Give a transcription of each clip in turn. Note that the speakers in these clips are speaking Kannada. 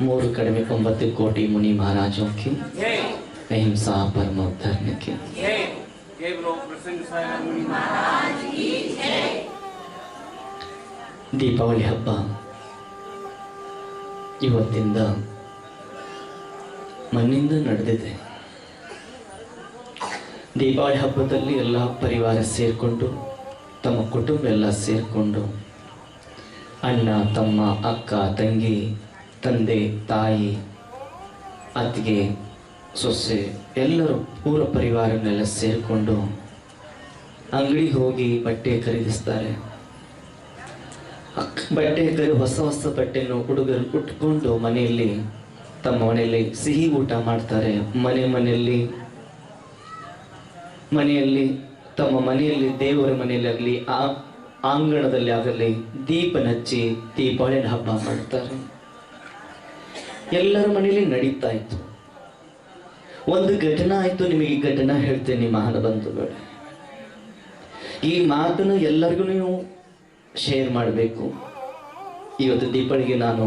ಮೂರು ಕಡಿಮೆ ಒಂಬತ್ತು ಕೋಟಿ ಮುನಿ ಮಹಾರಾಜೋಕ್ಕೆ ಅಹಿಂಸಾ ಪರಮ ಧರ್ಮಕ್ಕೆ. ದೀಪಾವಳಿ ಹಬ್ಬ. ಇವತ್ತಿಂದ ಮನ್ನಿಂದ ನಡೆದಿದೆ. ದೀಪಾವಳಿ ಹಬ್ಬದಲ್ಲಿ ಎಲ್ಲ ಪರಿವಾರ ಸೇರಿಕೊಂಡು ತಮ್ಮ ಕುಟುಂಬ ಎಲ್ಲ ಸೇರಿಕೊಂಡು ಅಣ್ಣ ತಮ್ಮ ಅಕ್ಕ ತಂಗಿ ತಂದೆ, ತಾಯಿ, ಅತ್ತಿಗೆ, ಸೊಸೆ ಎಲ್ಲರೂ ಪೂರ ಪರಿವಾರನೆಲ್ಲ ಸೇರಿಕೊಂಡು ಅಂಗಡಿಗೆ ಹೋಗಿ ಬಟ್ಟೆ ಖರೀದಿಸ್ತಾರೆ. ಬಟ್ಟೆ ಕರೆ, ಹೊಸ ಹೊಸ ಬಟ್ಟೆಯನ್ನು ಹುಡುಗರು ಉಟ್ಕೊಂಡು ಮನೆಯಲ್ಲಿ ತಮ್ಮ ಮನೆಯಲ್ಲಿ ಸಿಹಿ ಊಟ ಮಾಡ್ತಾರೆ. ಮನೆ ಮನೆಯಲ್ಲಿ ಮನೆಯಲ್ಲಿ, ತಮ್ಮ ಮನೆಯಲ್ಲಿ, ದೇವರ ಮನೆಯಲ್ಲಿ ಆ ಆಂಗಣದಲ್ಲಿ ಆಗಲಿ ದೀಪ ಹಚ್ಚಿ ದೀಪಾವಳಿ ಹಬ್ಬ ಮಾಡ್ತಾರೆ. ಎಲ್ಲರ ಮನೆಯಲ್ಲಿ ನಡೀತಾ ಇತ್ತು. ಒಂದು ಘಟನೆ ಆಯ್ತು, ನಿಮಗೆ ಈ ಘಟನೆ ಹೇಳ್ತೇನೆ ಮಹಾನ ಬಂಧುಗಳು ಈ ಮಾತನ್ನು ಎಲ್ಲರಿಗೂ ನೀವು ಶೇರ್ ಮಾಡಬೇಕು. ಇವತ್ತು ದೀಪಳಿಗೆ ನಾನು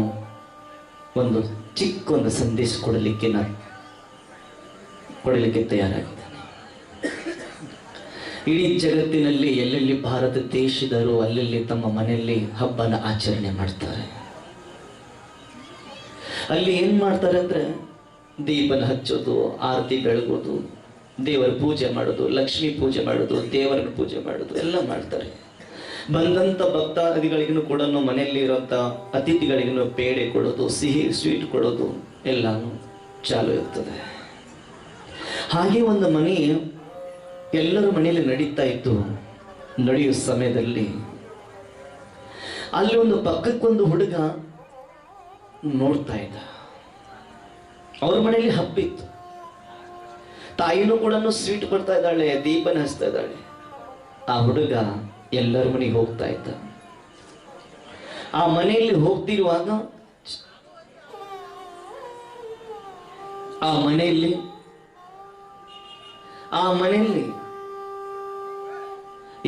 ಒಂದು ಚಿಕ್ಕ ಒಂದು ಸಂದೇಶ ಕೊಡಲಿಕ್ಕೆ ನಾನು ಕೊಡಲಿಕ್ಕೆ ತಯಾರಾಗಿದ್ದೇನೆ. ಇಡೀ ಜಗತ್ತಿನಲ್ಲಿ ಎಲ್ಲೆಲ್ಲಿ ಭಾರತ ದೇಶದವರು, ಅಲ್ಲಲ್ಲಿ ತಮ್ಮ ಮನೆಯಲ್ಲಿ ಹಬ್ಬನ ಆಚರಣೆ ಮಾಡ್ತಾರೆ. ಅಲ್ಲಿ ಏನ್ ಮಾಡ್ತಾರೆ ಅಂದ್ರೆ ದೀಪನ ಹಚ್ಚೋದು, ಆರತಿ ಬೆಳಗೋದು, ದೇವರ ಪೂಜೆ ಮಾಡೋದು, ಲಕ್ಷ್ಮಿ ಪೂಜೆ ಮಾಡೋದು, ದೇವರನ್ನ ಪೂಜೆ ಮಾಡೋದು, ಎಲ್ಲ ಮಾಡ್ತಾರೆ. ಬಂದಂತ ಭಕ್ತಾದಿಗಳಿಗೂ ಕೂಡ ಮನೆಯಲ್ಲಿ ಇರುವಂತ ಅತಿಥಿಗಳಿಗೂ ಪೇಡೆ ಕೊಡೋದು, ಸಿಹಿ ಸ್ವೀಟ್ ಕೊಡೋದು, ಎಲ್ಲಾನು ಚಾಲು ಇರ್ತದೆ. ಹಾಗೆ ಒಂದು ಮನೆ ಎಲ್ಲರ ಮನೆಯಲ್ಲಿ ನಡೀತಾ ಇತ್ತು ನಡೆಯುವ ಸಮಯದಲ್ಲಿ. ಅಲ್ಲಿ ಒಂದು ಪಕ್ಕಕ್ಕೊಂದು ಹುಡುಗ ನೋಡ್ತಾ ಇದ್ದ. ಅವ್ರ ಮನೆಯಲ್ಲಿ ಹಬ್ಬಿತ್ತು ತಾಯಿನೂ ಕೂಡ ಸ್ವೀಟ್ ಕೊಡ್ತಾ ಇದ್ದಾಳೆ, ದೀಪನ ಹಚ್ತಾ ಇದ್ದಾಳೆ. ಆ ಹುಡುಗ ಎಲ್ಲರ ಮನೆಗೆ ಹೋಗ್ತಾ ಇದ್ದ. ಆ ಮನೆಯಲ್ಲಿ ಹೋಗ್ತಿರುವಾಗ ಆ ಮನೆಯಲ್ಲಿ ಆ ಮನೆಯಲ್ಲಿ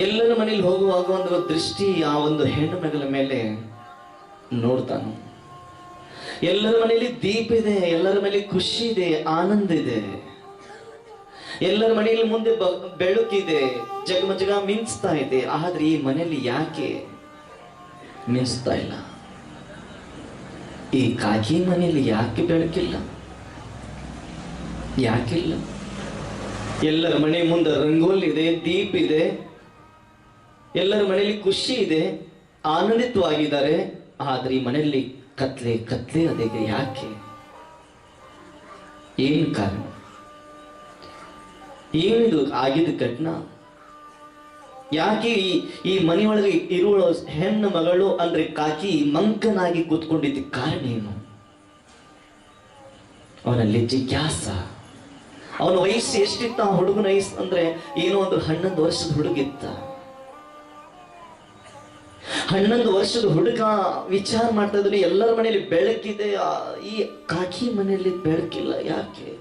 ಎಲ್ಲರ ಮನೆಯಲ್ಲಿ ಹೋಗುವಾಗ ಒಂದು ದೃಷ್ಟಿ ಆ ಒಂದು ಹೆಣ್ಣು ಮಗಳ ಮೇಲೆ ನೋಡ್ತಾನು. ಎಲ್ಲರ ಮನೆಯಲ್ಲಿ ದೀಪ ಇದೆ, ಎಲ್ಲರ ಮನೆಯಲ್ಲಿ ಖುಷಿ ಇದೆ, ಆನಂದ ಇದೆ. ಎಲ್ಲರ ಮನೆಯಲ್ಲಿ ಮುಂದೆ ಬೆಳಕಿದೆ ಜಗಮಜಗ ಮಿಂಚ್ತಾ ಇದೆ. ಆದ್ರೆ ಈ ಮನೆಯಲ್ಲಿ ಯಾಕೆ ಮಿಂಚ್ತಾ ಇಲ್ಲ? ಈ ಕಾಕಿ ಮನೆಯಲ್ಲಿ ಯಾಕೆ ಬೆಳಕಿಲ್ಲ? ಯಾಕಿಲ್ಲ? ಎಲ್ಲರ ಮನೆ ಮುಂದೆ ರಂಗೋಲಿ ಇದೆ, ದೀಪ ಇದೆ. ಎಲ್ಲರ ಮನೆಯಲ್ಲಿ ಖುಷಿ ಇದೆ, ಆನಂದಿತವಾಗಿದ್ದಾರೆ. ಆದ್ರೆ ಈ ಮನೆಯಲ್ಲಿ ಕತ್ಲೆ ಕತ್ಲೆ ಅದಕ್ಕೆ ಯಾಕೆ? ಏನು ಕಾರಣ? ಏನಿದು ಆಗಿದ ಘಟನಾ? ಯಾಕೆ ಈ ಈ ಮನೆಯೊಳಗೆ ಇರುವ ಹೆಣ್ಣು ಮಗಳು ಅಂದ್ರೆ ಕಾಕಿ ಮಂಕನಾಗಿ ಕೂತ್ಕೊಂಡಿದ್ದ ಕಾರಣ ಏನು? ಅವನಲ್ಲಿ ಜಿಜ್ಞಾಸ ಅವನ ವಯಸ್ಸು ಎಷ್ಟಿತ್ತ ಆ ಹುಡುಗನ ವಯಸ್ಸು ಅಂದ್ರೆ ಏನೋ ಒಂದು ಹನ್ನೊಂದು ವರ್ಷದ ಹುಡುಗಿತ್ತ? ಹನ್ನೊಂದು ವರ್ಷದ ಹುಡುಗ ವಿಚಾರ ಮಾಡ್ತಾ ಇದ್ರು ಎಲ್ಲರ ಮನೆಯಲ್ಲಿ ಬೆಳಕಿದೆ. ಈ ಕಾಕಿ ಮನೆಯಲ್ಲಿ ಬೆಳಕಿಲ್ಲ. ಯಾಕೆ?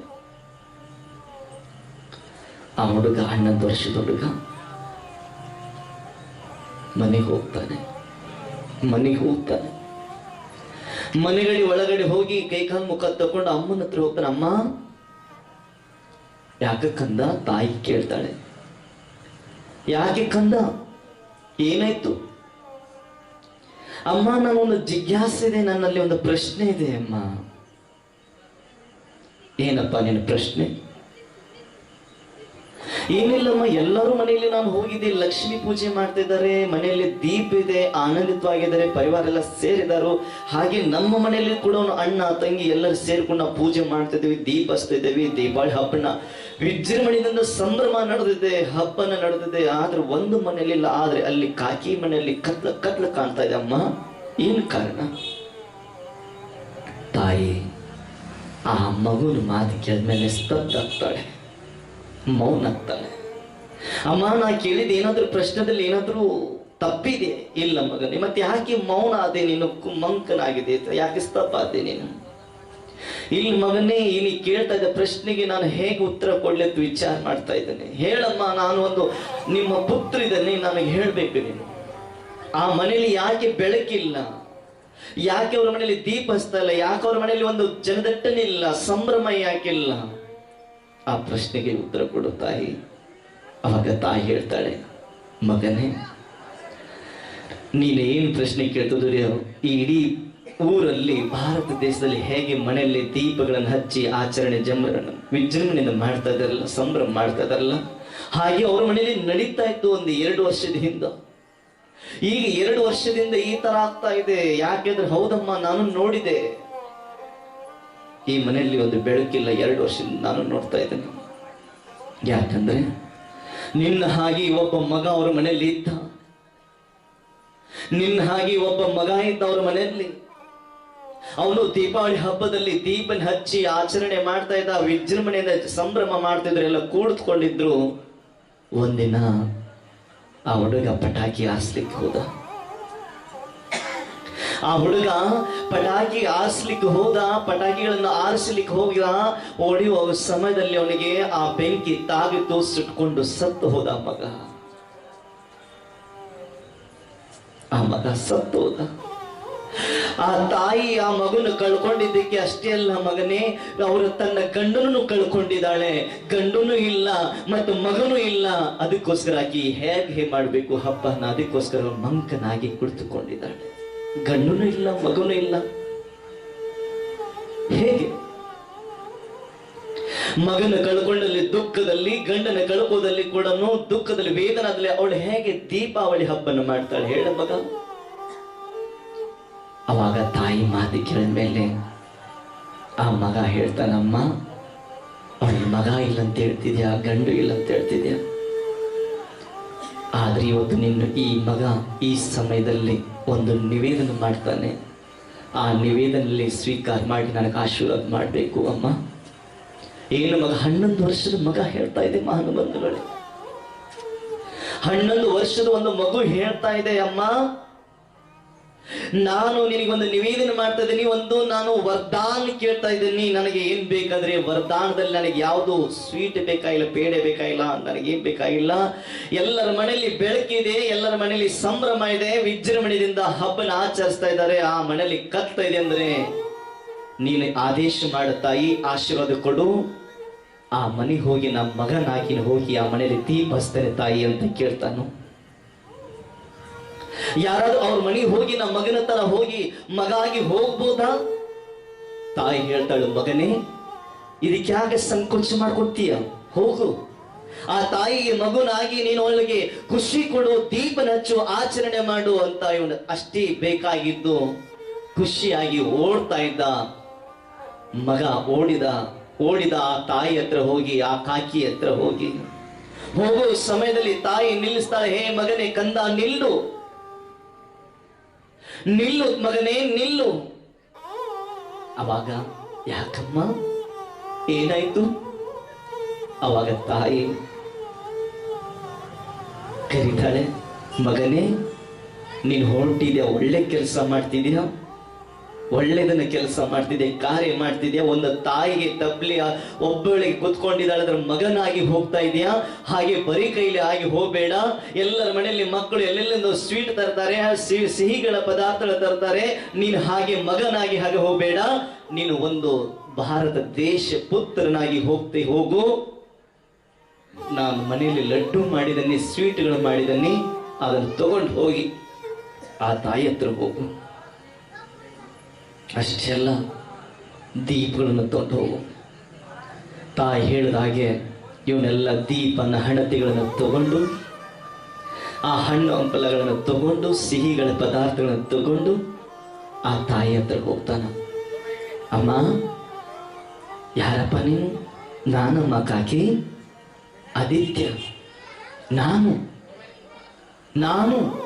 ಆ ಹುಡುಗ ಹನ್ನೊಂದು ವರ್ಷದ ಹುಡುಗ ಮನೆಗೆ ಹೋಗ್ತಾನೆ. ಮನೆಗೆ ಹೋಗ್ತಾನೆ. ಮನೆಗಡೆ ಒಳಗಡೆ ಹೋಗಿ ಕೈಕಾಲು ಮುಖ ತಕೊಂಡು ಅಮ್ಮನ ಹತ್ರ ಹೋಗ್ತಾನೆ. ಅಮ್ಮ, ಯಾಕೆ ಕಂದ? ತಾಯಿ ಕೇಳ್ತಾಳೆ. ಯಾಕೆ ಕಂದ? ಏನಾಯ್ತು? ಅಮ್ಮ ನಾನೊಂದು ಜಿಜ್ಞಾಸೆ ಇದೆ ನನ್ನಲ್ಲಿ ಒಂದು ಪ್ರಶ್ನೆ ಇದೆ ಅಮ್ಮ. ಏನಪ್ಪ ನಿನ್ನ ಪ್ರಶ್ನೆ? ಏನಿಲ್ಲಮ್ಮ, ಎಲ್ಲರೂ ಮನೆಯಲ್ಲಿ ನಾನು ಹೋಗಿದ್ದೆ. ಲಕ್ಷ್ಮಿ ಪೂಜೆ ಮಾಡ್ತಾ ಇದ್ದಾರೆ ಮನೆಯಲ್ಲಿ ದೀಪ ಇದೆ, ಆನಂದಿತವಾಗಿದ್ದಾರೆ, ಪರಿವಾರ ಎಲ್ಲ ಸೇರಿದಾರು. ಹಾಗೆ ನಮ್ಮ ಮನೆಯಲ್ಲಿ ಕೂಡ ಅಣ್ಣ, ತಂಗಿ ಎಲ್ಲರೂ ಸೇರಿಕೊಂಡು ಪೂಜೆ ಮಾಡ್ತಾ ಇದ್ದೀವಿ ದೀಪ ಹಚ್ತಾ ಇದ್ದೀವಿ ದೀಪಾವಳಿ ಹಬ್ಬನ. ವಿಜೃಂಭಣೆಯಿಂದ ಸಂಭ್ರಮ ನಡೆದಿದೆ, ಹಬ್ಬನ ನಡೆದಿದೆ. ಆದ್ರೆ ಒಂದು ಮನೆಯಲ್ಲಿ ಇಲ್ಲ, ಆದ್ರೆ ಅಲ್ಲಿ ಕಾಕಿ ಮನೆಯಲ್ಲಿ ಕತ್ಲ ಕತ್ಲ ಕಾಣ್ತಾ ಇದೆ ಅಮ್ಮ. ಏನು ಕಾರಣ? ತಾಯಿ, ಆ ಮಗುನ ಮಾತು ಕೇಳಿದ್ಮೇಲೆ ಸ್ತಬ್ಧಾಗ್ತಾಳೆ ಮೌನ ಆಗ್ತಾನೆ ಅಮ್ಮ, ನಾ ಕೇಳಿದ ಏನಾದ್ರೂ ಪ್ರಶ್ನದಲ್ಲಿ ಏನಾದ್ರೂ ತಪ್ಪಿದೆ? ಇಲ್ಲ ಮಗನೇ, ಮತ್ತೆ ಯಾಕೆ ಮೌನ ಆದೆ ನೀನು? ಕುಮ್ಮಂಕನಾಗಿದೆ ಯಾಕೆ ಸ್ತಪ್ಪ ಆದೆ ನೀನು? ಇಲ್ಲಿ ಮಗನೇ ಇಲ್ಲಿ ಕೇಳ್ತಾ ಇದ್ದ ಪ್ರಶ್ನೆಗೆ ನಾನು ಹೇಗೆ ಉತ್ತರ ಕೊಡ್ಲಿಕ್ಕೆ ವಿಚಾರ ಮಾಡ್ತಾ ಇದ್ದೇನೆ. ಹೇಳಮ್ಮ, ನಾನು ಒಂದು ನಿಮ್ಮ ಪುತ್ರ ಇದ್ದೇನೆ, ನನಗೆ ಹೇಳ್ಬೇಕು ನೀನು. ಆ ಮನೆಯಲ್ಲಿ ಯಾಕೆ ಬೆಳಕಿಲ್ಲ? ಯಾಕೆ ಅವ್ರ ಮನೆಯಲ್ಲಿ ದೀಪ ಹಚ್ತಾ ಇಲ್ಲ? ಯಾಕೆ ಅವ್ರ ಮನೆಯಲ್ಲಿ ಒಂದು ಜನದಟ್ಟನಿಲ್ಲ ಸಂಭ್ರಮ ಯಾಕಿಲ್ಲ ಆ ಪ್ರಶ್ನೆಗೆ ಉತ್ತರ ಕೊಡು ತಾಯಿ. ಅವಾಗ ತಾಯಿ ಹೇಳ್ತಾಳೆ, ಮಗನೇ ನೀನೇನು ಪ್ರಶ್ನೆ ಕೇಳ್ತಿದ್ರು ಈ ಇಡೀ ಊರಲ್ಲಿ ಭಾರತ ದೇಶದಲ್ಲಿ ಹೇಗೆ ಮನೆಯಲ್ಲಿ ದೀಪಗಳನ್ನು ಹಚ್ಚಿ ಆಚರಣೆ ಜಂಬರನ್ನು ವಿಜೃಂಭಣೆಯಿಂದ ಮಾಡ್ತಾ ಇದಾರಲ್ಲ ಸಂಭ್ರಮ ಮಾಡ್ತಾ ಇದಾರಲ್ಲ ಹಾಗೆ ಅವ್ರ ಮನೆಯಲ್ಲಿ ನಡೀತಾ ಇತ್ತು ಒಂದು ಎರಡು ವರ್ಷದ ಹಿಂದೆ ಈಗ ಎರಡು ವರ್ಷದಿಂದ ಈ ತರ ಆಗ್ತಾ ಇದೆ. ಯಾಕೆಂದ್ರೆ ಹೌದಮ್ಮ, ನಾನು ನೋಡಿದೆ. ಈ ಮನೆಯಲ್ಲಿ ಒಂದು ಬೆಳಕಿಲ್ಲ, ಎರಡು ವರ್ಷದಿಂದ ನಾನು ನೋಡ್ತಾ ಇದ್ದೇನೆ. ಯಾಕಂದ್ರೆ ನಿನ್ನ ಹಾಗೆ ಒಬ್ಬ ಮಗ ಅವ್ರ ಮನೆಯಲ್ಲಿ ಇದ್ದ. ನಿನ್ನ ಹಾಗೆ ಒಬ್ಬ ಮಗ ಇದ್ದ ಅವ್ರ ಮನೆಯಲ್ಲಿ. ಅವನು ದೀಪಾವಳಿ ಹಬ್ಬದಲ್ಲಿ ದೀಪನ ಹಚ್ಚಿ ಆಚರಣೆ ಮಾಡ್ತಾ ಇದ್ದ, ವಿಜೃಂಭಣೆಯಿಂದ ಸಂಭ್ರಮ ಮಾಡ್ತಿದ್ರು ಎಲ್ಲ ಒಂದಿನ ಆ ಹುಡುಗ ಪಟಾಕಿ ಹಾಸ್ಲಿಕ್ಕೆ ಹೋದ. ಆ ಹುಡುಗ ಪಟಾಕಿ ಆರಿಸ್ಲಿಕ್ಕೆ ಹೋದ, ಪಟಾಕಿಗಳನ್ನು ಆರಿಸ್ಲಿಕ್ಕೆ ಹೋಗಿದ ಹೊಡೆಯುವ ಸಮಯದಲ್ಲಿ ಅವನಿಗೆ ಆ ಬೆಂಕಿ ತಾಗಿತು ಸುಟ್ಕೊಂಡು ಸತ್ತು ಹೋದ ಮಗ. ಆ ಮಗ ಸತ್ತು ಹೋದ. ಆ ತಾಯಿ ಆ ಮಗನ ಕಳ್ಕೊಂಡಿದ್ದಕ್ಕೆ ಅಷ್ಟೇ ಅಲ್ಲ ಮಗನೇ, ಅವರು ತನ್ನ ಗಂಡನನ್ನು ಕಳ್ಕೊಂಡಿದ್ದಾಳೆ. ಗಂಡನೂ ಇಲ್ಲ ಮತ್ತು ಮಗನೂ ಇಲ್ಲ. ಅದಕ್ಕೋಸ್ಕರ ಆಕಿ ಹೇಗೆ ಮಾಡಬೇಕು ಹಬ್ಬನ, ಅದಕ್ಕೋಸ್ಕರ ಮಂಕನಾಗಿ ಕುಳಿತುಕೊಂಡಿದ್ದಾಳೆ. ಗಂಡನೂ ಇಲ್ಲ, ಮಗನೂ ಇಲ್ಲ. ಹೇಗೆ? ಮಗನ ಕಳ್ಕೊಂಡಲ್ಲಿ ದುಃಖದಲ್ಲಿ, ಗಂಡನ ಕಳ್ಕೋದಲ್ಲಿ ಕೂಡ ದುಃಖದಲ್ಲಿ ವೇದನಾದಲ್ಲಿ ಅವಳು ಹೇಗೆ ದೀಪಾವಳಿ ಹಬ್ಬನ ಮಾಡ್ತಾಳೆ ಹೇಳ ಮಗ. ಅವಾಗ ತಾಯಿ ಮಾತಿ ಮೇಲೆ ಆ ಮಗ ಹೇಳ್ತಾನಮ್ಮ ಅವಳಿಗೆ ಮಗ ಇಲ್ಲ ಅಂತ ಹೇಳ್ತಿದ್ಯಾ, ಗಂಡು ಇಲ್ಲ ಅಂತ ಹೇಳ್ತಿದ್ಯಾ? ಆದ್ರೆ ಇವತ್ತು ನಿನ್ನ ಈ ಮಗ ಈ ಸಮಯದಲ್ಲಿ ಒಂದು ನಿವೇದನ ಮಾಡ್ತಾನೆ. ಆ ನಿವೇದನಲ್ಲಿ ಸ್ವೀಕಾರ ಮಾಡಿ ನನಗೆ ಆಶೀರ್ವಾದ ಮಾಡಬೇಕು ಅಮ್ಮ. ಏನು ಮಗ, ಹನ್ನೊಂದು ವರ್ಷದ ಮಗ ಹೇಳ್ತಾ ಇದೆ ಮಹಾನುಬಂಧುಗಳೇ ಹನ್ನೊಂದು ವರ್ಷದ ಒಂದು ಮಗು ಹೇಳ್ತಾ ಇದೆ ಅಮ್ಮ. ನಾನು ನಿನಗೊಂದು ನಿವೇದನೆ ಮಾಡ್ತಾ ಇದ್ದೀನಿ. ಒಂದು, ನಾನು ವರದಾನ ಕೇಳ್ತಾ ಇದ್ದೀನಿ. ನನಗೆ ಏನ್ ಬೇಕಾದ್ರೆ ವರದಾನದಲ್ಲಿ ನನಗೆ ಯಾವುದು ಸ್ವೀಟ್ ಬೇಕಾಗಿಲ್ಲ ಪೇಡೆ ಬೇಕಾಗಿಲ್ಲ ನನಗೆ ಏನ್ ಬೇಕಾಗಿಲ್ಲ ಎಲ್ಲರ ಮನೆಯಲ್ಲಿ ಬೆಳಕಿದೆ ಎಲ್ಲರ ಮನೆಯಲ್ಲಿ ಸಂಭ್ರಮ ಇದೆ. ವಿಜೃಂಭಣೆಯಿಂದ ಹಬ್ಬನ ಆಚರಿಸ್ತಾ ಇದ್ದಾರೆ. ಆ ಮನೆಯಲ್ಲಿ ಕತ್ತ ಇದೆ ಅಂದ್ರೆ ನೀನು ಆದೇಶ ಮಾಡುತ್ತಾಯಿ ತಾಯಿ, ಆಶೀರ್ವಾದ ಕೊಡು. ಆ ಮನೆಗೆ ಹೋಗಿ, ನಮ್ಮ ಮಗನಾಗಿ ಹೋಗಿ, ಆ ಮನೆಯಲ್ಲಿ ದೀಪ ಹಸ್ತಾರೆ ತಾಯಿ ಅಂತ ಕೇಳ್ತಾನು. ಯಾರಾದ್ರೂ ಅವ್ರ ಮನೆ ಹೋಗಿ, ನಮ್ಮ ಮಗನ ತರ ಹೋಗಿ ಮಗ ಆಗಿ ಹೋಗ್ಬೋದಾ? ತಾಯಿ ಹೇಳ್ತಾಳು, ಮಗನೇ, ಇದಕ್ಕೆ ಯಾಕೆ ಸಂಕೋಚ ಮಾಡ್ಕೊಡ್ತೀಯ? ಹೋಗು. ಆ ತಾಯಿಗೆ ಮಗುನಾಗಿ ನೀನು ಅವಳಿಗೆ ಖುಷಿ ಕೊಡು, ದೀಪನ ಹಚ್ಚು, ಆಚರಣೆ ಮಾಡು ಅಂತ ಇವನು ಅಷ್ಟೇ ಬೇಕಾಗಿದ್ದು ಖುಷಿಯಾಗಿ ಓಡ್ತಾ ಇದ್ದ. ಮಗ ಓಡಿದ ಓಡಿದ ಆ ತಾಯಿ ಹತ್ರ ಹೋಗಿ, ಆ ಕಾಕಿ ಹತ್ರ ಹೋಗಿ. ಹೋಗೋ ಸಮಯದಲ್ಲಿ ತಾಯಿ ನಿಲ್ಲಿಸ್ತಾಳೆ, ಹೇ ಮಗನೇ, ಕಂದ, ನಿಲ್ಲು. ನಿಲ್ಲು ಮಗನೇ, ನಿಲ್ಲು. ಅವಾಗ ಯಾಕಮ್ಮ? ಏನಾಯ್ತು? ಅವಾಗ ತಾಯಿ ಕರೀತಾಳೆ, ಮಗನೇ, ನೀನು ಹೊರಟಿದ್ಯಾ? ಒಳ್ಳೆ ಕೆಲಸ ಮಾಡ್ತಿದ್ಯಾ? ಒಳ್ಳೆದನ್ನ ಕೆಲಸ ಮಾಡ್ತಿದೆ, ಕಾರ್ಯ ಮಾಡ್ತಿದ್ಯಾ? ಒಂದು ತಾಯಿಗೆ ತಪ್ಪಲಿ ಒಬ್ಬಳಿಗೆ ಕುತ್ಕೊಂಡಿದ್ದಾಳೆ, ಅದ್ರ ಮಗನಾಗಿ ಹೋಗ್ತಾ ಇದೆಯಾ? ಹಾಗೆ ಬರೀ ಕೈಲಿ ಆಗಿ ಹೋಗ್ಬೇಡ. ಎಲ್ಲರ ಮನೆಯಲ್ಲಿ ಮಕ್ಕಳು ಎಲ್ಲೆಲ್ಲಿಂದ ಸ್ವೀಟ್ ತರ್ತಾರೆ ಸಿಹಿಗಳ ಪದಾರ್ಥಗಳು ತರ್ತಾರೆ. ನೀನು ಹಾಗೆ ಮಗನಾಗಿ ಹಾಗೆ ಹೋಗ್ಬೇಡ. ನೀನು ಒಂದು ಭಾರತ ದೇಶ ಪುತ್ರನಾಗಿ ಹೋಗ್ತಿ, ಹೋಗು. ನಾನು ಮನೆಯಲ್ಲಿ ಲಡ್ಡು ಮಾಡಿದನಿ ಸ್ವೀಟ್ಗಳು ಮಾಡಿದನಿ ಅದನ್ನು ತಗೊಂಡು ಹೋಗಿ ಆ ತಾಯಿ ಹತ್ರ ಹೋಗು. ಅಷ್ಟೆಲ್ಲ ದೀಪಗಳನ್ನು ಹೋಗು. ತಾಯಿ ಹೇಳಿದ ಹಾಗೆ ಇವನ್ನೆಲ್ಲ ದೀಪನ ಹಣತೆಗಳನ್ನು ತಗೊಂಡು, ಆ ಹಣ್ಣು ಹಂಪಲಗಳನ್ನು ತಗೊಂಡು, ಸಿಹಿಗಳ ಪದಾರ್ಥಗಳನ್ನು ತಗೊಂಡು ಆ ತಾಯಿ ಹತ್ರ ಹೋಗ್ತಾನ. ಅಮ್ಮ, ಯಾರಪ್ಪ ನೀನು? ನಾನಮ್ಮ ಕಾಕಿ. ಆದಿತ್ಯ, ನಾನು ನಾನು.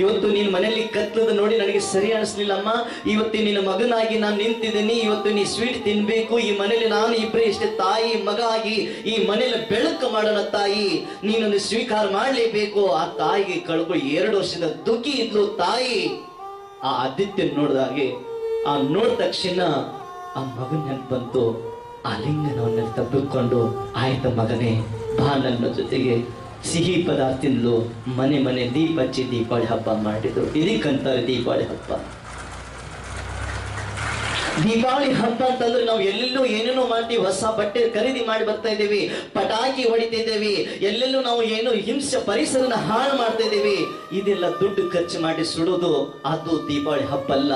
ಇವತ್ತು ನಿನ್ನ ಮನೆಯಲ್ಲಿ ಕತ್ಲದ ನೋಡಿ ನನಗೆ ಸರಿ ಅನಿಸ್ಲಿಲ್ಲಮ್ಮ. ಇವತ್ತು ನಿನ್ನ ಮಗನಾಗಿ ನಾನು ನಿಂತಿದ್ದೀನಿ. ಇವತ್ತು ನೀ ಸ್ವೀಟ್ ತಿನ್ಬೇಕು. ಈ ಮನೇಲಿ ನಾನು ಇಬ್ಬರೇ ಇಷ್ಟೇ ತಾಯಿ, ಮಗ ಆಗಿ ಈ ಮನೇಲಿ ಬೆಳಕು ಮಾಡೋಣ ತಾಯಿ. ನೀನನ್ನು ಸ್ವೀಕಾರ ಮಾಡಲೇಬೇಕು. ಆ ತಾಯಿಗೆ ಕಳ್ಕೊ ಎರಡು ವರ್ಷದ ದುಃಖಿ ಇದ್ಲು ತಾಯಿ. ಆ ಆದಿತ್ಯ ನೋಡಿದ ಹಾಗೆ, ಆ ನೋಡಿದ ತಕ್ಷಣ ಆ ಮಗನ ನೆನಪಂತು ಆ ಲಿಂಗನವನ್ನೆಲ್ಲ ತಪ್ಪಿಕೊಂಡು ಆಯ್ತ ಮಗನೇ, ಬಾ ನನ್ನ ಜೊತೆಗೆ ಸಿಹಿ ಪದಾರ್ಥ ತಿಂದ್ಲು ಮನೆ ಮನೆ ದೀಪ ಹಚ್ಚಿ ದೀಪಾವಳಿ ಹಬ್ಬ ಮಾಡಿದ್ರು. ಇದಕ್ಕಂತಾರೆ ದೀಪಾವಳಿ ಹಬ್ಬ. ದೀಪಾವಳಿ ಹಬ್ಬ ಅಂತಂದ್ರೆ ನಾವು ಎಲ್ಲೆಲ್ಲೂ ಏನೇನೋ ಮಾಡ್ತೀವಿ, ಹೊಸ ಬಟ್ಟೆ ಖರೀದಿ ಮಾಡಿ ಬರ್ತಾ ಇದ್ದೀವಿ, ಪಟಾಕಿ ಹೊಡಿತಿದ್ದೇವೆ ಎಲ್ಲೆಲ್ಲೂ ನಾವು ಏನು ಹಿಂಸೆ ಪರಿಸರನ ಹಾಳು ಮಾಡ್ತಾ ಇದ್ದೀವಿ. ಇದೆಲ್ಲ ದುಡ್ಡು ಖರ್ಚು ಮಾಡಿ ಸುಡೋದು, ಅದು ದೀಪಾವಳಿ ಹಬ್ಬ ಅಲ್ಲ.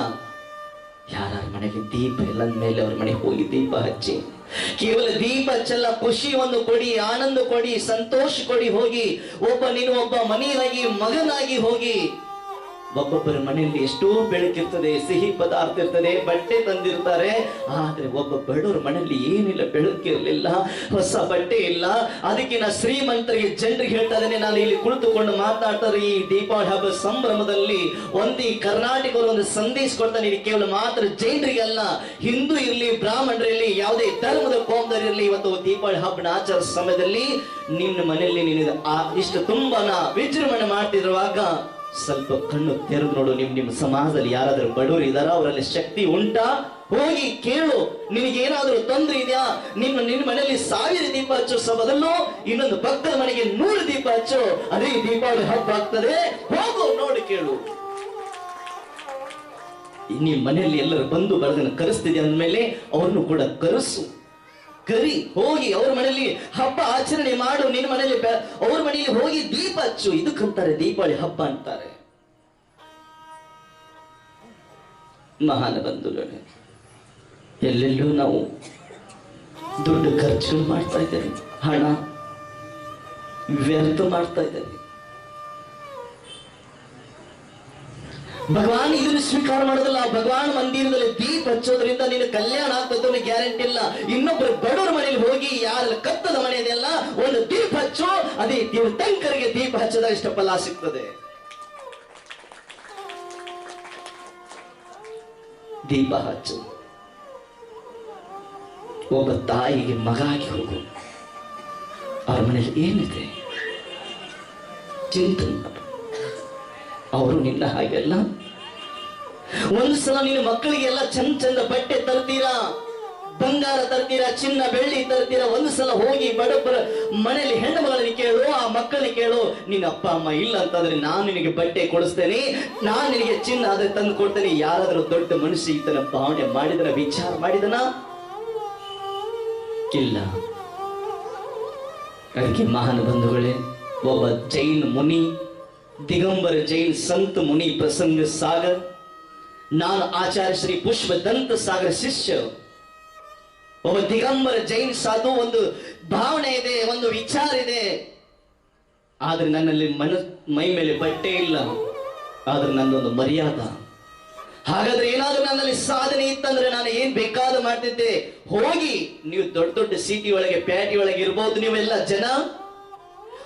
ಯಾರ್ಯಾರ ಮನೆಗೆ ದೀಪ ಇಲ್ಲ ಮೇಲೆ ಅವ್ರ ಮನೆಗೆ ಹೋಗಿ ದೀಪ ಹಚ್ಚಿ. ಕೇವಲ ದೀಪ ಚೆಲ್ಲ ಖುಷಿ ಒಂದು ಕೊಡಿ, ಆನಂದ ಕೊಡಿ, ಸಂತೋಷ ಕೊಡಿ ಹೋಗಿ, ಒಬ್ಬ ನೀನು ಒಬ್ಬ ಮನೆಯಾಗಿ ಮಗನಾಗಿ ಹೋಗಿ. ಒಬ್ಬೊಬ್ಬರ ಮನೆಯಲ್ಲಿ ಎಷ್ಟೋ ಬೆಳಕಿರ್ತದೆ, ಸಿಹಿ ಪದಾರ್ಥ ಇರ್ತದೆ ಬಟ್ಟೆ ತಂದಿರ್ತಾರೆ. ಆದ್ರೆ ಒಬ್ಬ ಬಡವರ ಮನೆಯಲ್ಲಿ ಏನಿಲ್ಲ, ಬೆಳಕಿರ್ಲಿಲ್ಲ, ಹೊಸ ಬಟ್ಟೆ ಇಲ್ಲ. ಅದಕ್ಕೆ ನಾ ಶ್ರೀಮಂತರಿಗೆ ಜನರಿಗೆ ಹೇಳ್ತಾ ಇದ್ದೇನೆ ನಾನು ಇಲ್ಲಿ ಕುಳಿತುಕೊಂಡು ಮಾತಾಡ್ತಾರೆ ಈ ದೀಪಾವಳಿ ಹಬ್ಬ ಸಂಭ್ರಮದಲ್ಲಿ ಒಂದು ಈ ಕರ್ನಾಟಕದ ಒಂದು ಸಂದೇಶ ಕೊಡ್ತಾನೆ, ಇದು ಕೇವಲ ಮಾತ್ರ ಜನರಿಗೆ ಅಲ್ಲ. ಹಿಂದೂ ಇರಲಿ ಬ್ರಾಹ್ಮಣರಿರಲಿ ಯಾವುದೇ ಧರ್ಮದ ಕೋಮದರಿರಲಿ ಇವತ್ತು ದೀಪಾವಳಿ ಹಬ್ಬನ ಆಚರಿಸ ಸಮಯದಲ್ಲಿ ನಿನ್ನ ಮನೆಯಲ್ಲಿ ನಿನ್ನ ಇಷ್ಟು ತುಂಬಾನ ವಿಜೃಂಭಣೆ ಮಾಡ್ತಿರುವಾಗ ಸ್ವಲ್ಪ ಕಣ್ಣು ತೆರೆದು ನೋಡು, ನಿಮ್ ನಿಮ್ಮ ಸಮಾಜದಲ್ಲಿ ಯಾರಾದ್ರೂ ಬಡವರು ಇದಾರ ಅವರಲ್ಲಿ ಶಕ್ತಿ ಉಂಟಾ? ಹೋಗಿ ಕೇಳು, ನಿನಗೇನಾದ್ರೂ ತೊಂದರೆ ಇದೆಯಾ? ನಿಮ್ಮ ನಿನ್ನ ಮನೆಯಲ್ಲಿ ಸಾವಿರ ದೀಪ ಹಚ್ಚು ಸಭದಲ್ಲೂ ಇನ್ನೊಂದು ಭಕ್ತರ ಮನೆಗೆ ನೂರು ದೀಪ ಹಚ್ಚು ಅದೇ ದೀಪಾವಳಿ ಹಬ್ಬ ಆಗ್ತದೆ? ಹೋಗು, ನೋಡಿ ಕೇಳು. ನಿಮ್ಮ ಮನೆಯಲ್ಲಿ ಎಲ್ಲರೂ ಬಂದು ಬರದನ್ನು ಕರೆಸ್ತಿದೆ ಅಂದ್ಮೇಲೆ ಅವ್ರನ್ನು ಕೂಡ ಕರೆಸು. ಕರಿ ಹೋಗಿ ಅವ್ರ ಮನೆಯಲ್ಲಿ ಹಬ್ಬ ಆಚರಣೆ ಮಾಡು, ನಿನ್ನ ಮನೆಯಲ್ಲಿ ಅವ್ರ ಮನೆಯಲ್ಲಿ ಹೋಗಿ ದೀಪ ಹಚ್ಚು. ಇದಕ್ಕಂತಾರೆ ದೀಪಾವಳಿ ಹಬ್ಬ ಅಂತಾರೆ. ಮಹಾನ ಬಂಧುಗಳೇ, ಎಲ್ಲೆಲ್ಲೂ ನಾವು ದುಡ್ಡು ಖರ್ಚು ಮಾಡ್ತಾ ಇದ್ದೇವೆ. ಹಣ ವ್ಯರ್ಥ ಮಾಡ್ತಾ ಇದ್ದೇವೆ. ಭಗವಾನ್ ಇದನ್ನು ಸ್ವೀಕಾರ ಮಾಡೋದಿಲ್ಲ. ಭಗವಾನ್ ಮಂದಿರದಲ್ಲಿ ದೀಪ ಹಚ್ಚೋದ್ರಿಂದ ನಿನ್ನ ಕಲ್ಯಾಣ ಆಗ್ತದೆ ಗ್ಯಾರಂಟಿ ಇಲ್ಲ. ಇನ್ನೊಬ್ರು ಬಡವರ ಮನೆಯಲ್ಲಿ ಹೋಗಿ ಯಾರ ಕತ್ತದ ಮನೆ ಒಂದು ದೀಪ ಹಚ್ಚು, ಅದೇ ತೀರ್ಥಂಕರಿಗೆ ದೀಪ ಹಚ್ಚದ ಇಷ್ಟ ಫಲ ಸಿಗ್ತದೆ. ದೀಪ ಹಚ್ಚು. ಒಬ್ಬ ತಾಯಿಗೆ ಮಗ ಆಗಿ ಹೋಗು. ಅವ್ರ ಮನೇಲಿ ಏನಿದೆ? ಚಿಂತನೆ. ಅವರು ನಿನ್ನ ಹಾಗೆಲ್ಲ ಒಂದು ಸಲ ನೀನು ಮಕ್ಕಳಿಗೆಲ್ಲ ಚಂದ ಚಂದ ಬಟ್ಟೆ ತರ್ತೀರಾ, ಬಂಗಾರ ತರ್ತೀರಾ, ಚಿನ್ನ ಬೆಳ್ಳಿ ತರ್ತೀರಾ, ಒಂದು ಸಲ ಹೋಗಿ ಬಡಬ್ಬರ ಮನೆಯಲ್ಲಿ ಹೆಣ್ಣು ಮಗಳನ್ನ ಕೇಳು, ಆ ಮಕ್ಕಳಿಗೆ ಕೇಳು, ನಿನ್ನ ಅಪ್ಪ, ಅಮ್ಮ ಇಲ್ಲ ಅಂತಂದ್ರೆ ನಾನು ನಿನಗೆ ಬಟ್ಟೆ ಕೊಡಿಸ್ತೇನೆ, ನಾನು ನಿನಗೆ ಚಿನ್ನ ಅದ ತಂದು ಕೊಡ್ತೇನೆ. ಯಾರಾದರೂ ದೊಡ್ಡ ಮನುಷ್ಯ ಈತನ ಭಾವನೆ ಮಾಡಿದನ, ವಿಚಾರ ಮಾಡಿದನ? ಇಲ್ಲ. ಅದಕ್ಕೆ ಮಹಾನ್ ಬಂಧುಗಳೇ, ಒಬ್ಬ ಜೈನ್ ಮುನಿ, ದಿಗಂಬರ ಜೈನ್ ಸಂತ ಮುನಿ ಪ್ರಸಂಗ ಸಾಗರ್ ನಾನು ಆಚಾರ್ಯ ಶ್ರೀ ಪುಷ್ಪ ದಂತ ಸಾಗರ ಶಿಷ್ಯ ಒಬ್ಬ ದಿಗಂಬರ ಜೈನ್ ಸಾಧು ಒಂದು ಭಾವನೆ ಇದೆ, ಒಂದು ವಿಚಾರ ಇದೆ. ಆದ್ರೆ ನನ್ನಲ್ಲಿ ಮನ, ಮೈ ಮೇಲೆ ಬಟ್ಟೆ ಇಲ್ಲ. ಆದ್ರೆ ನನ್ನೊಂದು ಮರ್ಯಾದ. ಹಾಗಾದ್ರೆ ಏನಾದ್ರೂ ನನ್ನಲ್ಲಿ ಸಾಧನೆ ಇತ್ತಂದ್ರೆ ನಾನು ಏನ್ ಬೇಕಾದ ಮಾಡ್ತಿದ್ದೆ. ಹೋಗಿ, ನೀವು ದೊಡ್ಡ ದೊಡ್ಡ ಸಿಟಿ ಒಳಗೆ, ಪ್ಯಾಟಿ ಒಳಗೆ ಇರ್ಬೋದು ನೀವೆಲ್ಲ ಜನ.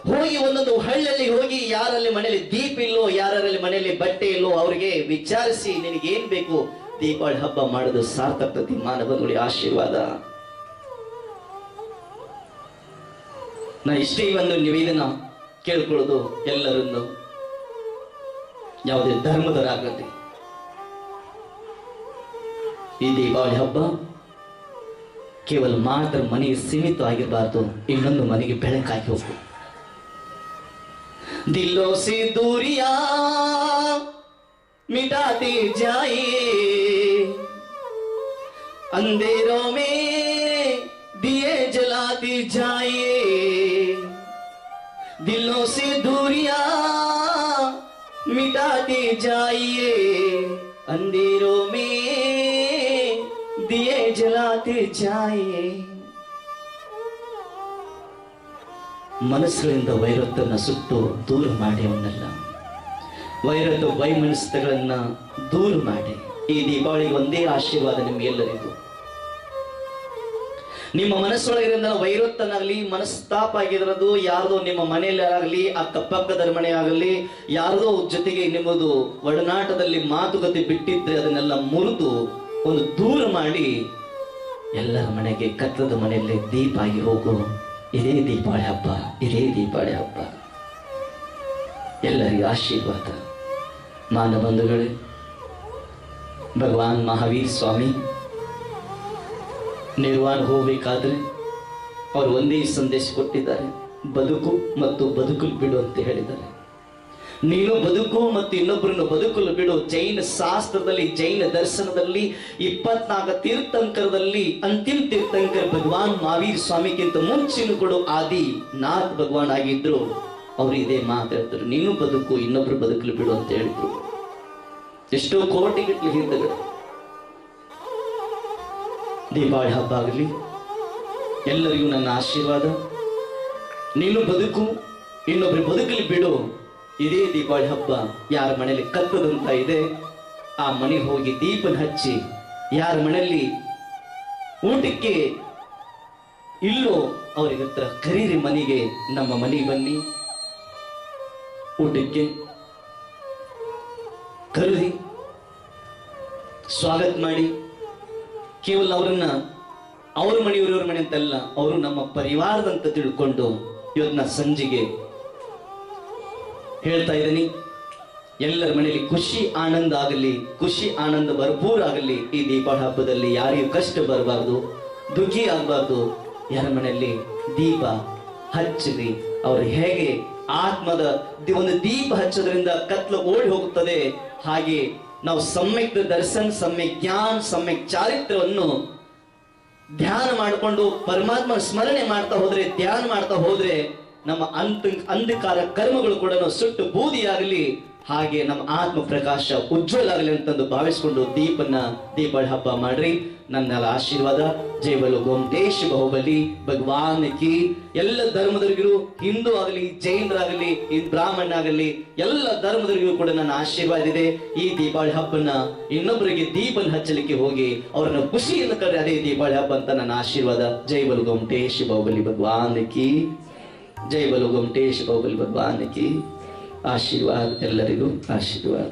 ಹೋಗಿ ಒಂದೊಂದು ಹಳ್ಳಿಯಲ್ಲಿ ಹೋಗಿ ಯಾರಲ್ಲಿ ಮನೆಯಲ್ಲಿ ದೀಪ ಇಲ್ಲೋ ಯಾರಲ್ಲಿ ಮನೆಯಲ್ಲಿ ಬಟ್ಟೆ ಇಲ್ಲೋ, ಅವರಿಗೆ ವಿಚಾರಿಸಿ ನಿನಗೆ ಏನ್ ಬೇಕು? ದೀಪಾವಳಿ ಹಬ್ಬ ಮಾಡೋದು ಸಾರ್ಥಕತೆ ಮಾನವನುಡಿ ಆಶೀರ್ವಾದ. ನಾ ಇಷ್ಟೇ ಒಂದು ನಿವೇದನ ಕೇಳ್ಕೊಳ್ಳೋದು ಎಲ್ಲರನ್ನು. ಯಾವುದೇ ಧರ್ಮದರಾಗಲಿ. ಈ ದೀಪಾವಳಿ ಹಬ್ಬ ಕೇವಲ ಮಾತ್ರ ಮನೆಗೆ ಸೀಮಿತ ಆಗಿರಬಾರ್ದು ಇನ್ನೊಂದು ಮನೆಗೆ ಬೆಳಕಾಗಿ ಹೋಗು. दिलों से दूरियाँ मिटाती जाइए अंधेरों में दिए जलाती जाइए दिलों से दूरियाँ मिटाती जाइए अंधेरों में दिए जलाते जाइए ಮನಸ್ಸುಗಳಿಂದ ವೈರತ್ವನ ಸುಟ್ಟು ದೂರ ಮಾಡಿ ಅವನ್ನೆಲ್ಲ ವೈರತ್ವ ವೈಮನಸ್ಥಗಳನ್ನ ದೂರ ಮಾಡಿ. ಈ ದೀಪಾವಳಿ ಒಂದೇ ಆಶೀರ್ವಾದ ನಿಮಗೆಲ್ಲರಿಗೂ. ನಿಮ್ಮ ಮನಸ್ಸೊಳಗಿರಿಂದ ವೈರತ್ತನಾಗಲಿ ಮನಸ್ತಾಪ ಆಗಿರೋದು ಯಾರದೋ ನಿಮ್ಮ ಮನೆಯಲ್ಲಾಗಲಿ ಅಕ್ಕಪಕ್ಕದ ಮನೆ ಆಗಲಿ ಯಾರದೋ ಜೊತೆಗೆ ನಿಮ್ಮದು ಒಡನಾಟದಲ್ಲಿ ಮಾತುಕತೆ ಬಿಟ್ಟಿದ್ರೆ ಅದನ್ನೆಲ್ಲ ಮುರಿದು ಒಂದು ದೂರ ಮಾಡಿ ಎಲ್ಲರ ಮನೆಗೆ ಕತ್ತದ ಮನೆಯಲ್ಲಿ ದೀಪ ಆಗಿ ಹೋಗು. ಇದೇ ದೀಪಾವಳಿ ಹಬ್ಬ ಇದೇ ದೀಪಾವಳಿ ಹಬ್ಬ. ಎಲ್ಲರಿಗೂ ಆಶೀರ್ವಾದ. ಮಾನ ಬಂಧುಗಳೇ, ಭಗವಾನ್ ಮಹಾವೀರ್ ಸ್ವಾಮಿ, ನಿರ್ವಾಣ ಹೋಗಬೇಕಾದ್ರೆ ಅವರು ಒಂದೇ ಸಂದೇಶ ಕೊಟ್ಟಿದ್ದಾರೆ. ಬದುಕು ಮತ್ತು ಬದುಕು ಬಿಡು ಅಂತ ಹೇಳಿದ್ದಾರೆ. ನೀನು ಬದುಕು ಮತ್ತು ಇನ್ನೊಬ್ಬರನ್ನು ಬದುಕಲು ಬಿಡು. ಜೈನ ಶಾಸ್ತ್ರದಲ್ಲಿ, ಜೈನ ದರ್ಶನದಲ್ಲಿ, ಇಪ್ಪತ್ನಾಲ್ಕು ತೀರ್ಥಂಕರದಲ್ಲಿ, ಅಂತಿಮ ತೀರ್ಥಂಕರ್ ಭಗವಾನ್ ಮಹಾವೀರ್ ಸ್ವಾಮಿಗಿಂತ ಮುಂಚಿನ ಕೊಡು ಆದಿ ನಾಥ್ ಭಗವಾನ್ ಆಗಿದ್ರು. ಅವರು ಇದೇ ಮಾತಾಡ್ತಾರೆ ನೀನು ಬದುಕು, ಇನ್ನೊಬ್ರು ಬದುಕಲು ಬಿಡು ಅಂತ ಹೇಳಿದ್ರು. ಎಷ್ಟೋ ಕೋಟಿಗಟ್ಟಲೆ ಹಿಂದಗಳು. ದೀಪಾವಳಿ ಹಬ್ಬ ಆಗಲಿ, ಎಲ್ಲರಿಗೂ ನನ್ನ ಆಶೀರ್ವಾದ. ನೀನು ಬದುಕು, ಇನ್ನೊಬ್ರು ಬದುಕಲಿ ಬಿಡು. ಇದೇ ದೀಪಾವಳಿ ಹಬ್ಬ ಯಾರ ಮನೆಯಲ್ಲಿ ಕತ್ತದಂತ ಇದೆ, ಆ ಮನೆ ಹೋಗಿ ದೀಪನ ಹಚ್ಚಿ ಯಾರ ಮನೆಯಲ್ಲಿ ಊಟಕ್ಕೆ ಇಲ್ಲೋ ಅವರಿಗೆ ಹತ್ರ ಕರೀರಿ ಮನೆಗೆ, ನಮ್ಮ ಮನೆಗೆ ಬನ್ನಿ. ಊಟಕ್ಕೆ ಕರೆದಿ ಸ್ವಾಗತ ಮಾಡಿ. ಕೇವಲ ಅವರನ್ನ ಅವ್ರ ಮನೆಯವರವ್ರ ಮನೆ ಅಂತಲ್ಲ, ಅವರು ನಮ್ಮ ಪರಿವಾರದಂತ ತಿಳ್ಕೊಂಡು ಇವತ್ತಿನ ಸಂಜೆಗೆ ಹೇಳ್ತಾ ಇದ್ದೀನಿ. ಎಲ್ಲರ ಮನೆಯಲ್ಲಿ ಖುಷಿ, ಆನಂದ ಆಗಲಿ, ಖುಷಿ, ಆನಂದ ಭರ್ಪೂರ್ ಆಗಲಿ ಈ ದೀಪಾವಳಿ ಹಬ್ಬದಲ್ಲಿ ಯಾರಿಗೂ ಕಷ್ಟ ಬರಬಾರ್ದು, ದುಃಖಿ ಆಗಬಾರ್ದು. ಯಾರ ಮನೆಯಲ್ಲಿ ದೀಪ ಹಚ್ಚಲಿ. ಅವರು ಹೇಗೆ ಆತ್ಮದ ಒಂದು ದೀಪ ಹಚ್ಚೋದ್ರಿಂದ ಕತ್ಲು ಓಡಿ ಹೋಗುತ್ತದೆ. ಹಾಗೆ ನಾವು ಸಮ್ಯಕ್ ದರ್ಶನ್ ಸಮ್ಯಕ್ ಜ್ಞಾನ ಸಮ್ಯಕ್ ಚಾರಿತ್ರವನ್ನು ಧ್ಯಾನ ಮಾಡಿಕೊಂಡು ಪರಮಾತ್ಮ ಸ್ಮರಣೆ ಮಾಡ್ತಾ ಹೋದ್ರೆ, ಧ್ಯಾನ ಮಾಡ್ತಾ ಹೋದ್ರೆ ನಮ್ಮ ಅಂತ ಅಂಧಕಾರ ಕರ್ಮಗಳು ಕೂಡ ಸುಟ್ಟು ಬೂದಿಯಾಗಲಿ, ಹಾಗೆ ನಮ್ಮ ಆತ್ಮ ಪ್ರಕಾಶ ಉಜ್ವಲ ಆಗಲಿ ಅಂತಂದು ಭಾವಿಸಿಕೊಂಡು ದೀಪನ ದೀಪಾವಳಿ ಹಬ್ಬ ಮಾಡ್ರಿ. ನನ್ನೆಲ್ಲ ಆಶೀರ್ವಾದ. ಜೈ ಬಲು ಗೋಮಟೇಶ್ ಬಾಹುಬಲಿ. ಭಗವಾನ್ ಕಿ. ಎಲ್ಲ ಧರ್ಮದವರಿಗೂ ಹಿಂದೂ ಆಗಲಿ ಜೈನರಾಗಲಿ ಬ್ರಾಹ್ಮಣ ಆಗಲಿ, ಎಲ್ಲ ಧರ್ಮದವರಿಗೂ ಕೂಡ ನನ್ನ ಆಶೀರ್ವಾದ ಇದೆ. ಈ ದೀಪಾವಳಿ ಹಬ್ಬನ ಇನ್ನೊಬ್ಬರಿಗೆ ದೀಪನ ಹಚ್ಚಲಿಕ್ಕೆ ಹೋಗಿ ಅವರನ್ನ ಖುಷಿಯಿಂದ ಕರೆ ಅದೇ ದೀಪಾವಳಿ ಹಬ್ಬ ಅಂತ ನನ್ನ ಆಶೀರ್ವಾದ. ಜೈವಲು ಗೋಮಟೇಶ್ ಬಾಹುಬಲಿ. ಭಗವಾನ್ ಕಿ. ಜೈ ಬಲು ಗೊಮಟೇಶ್ ಬಾಹುಬಲಿ ಭಗವಾನ್ ಕಿ. ಆಶೀರ್ವಾದ ಎಲ್ಲರಿಗೂ ಆಶೀರ್ವಾದ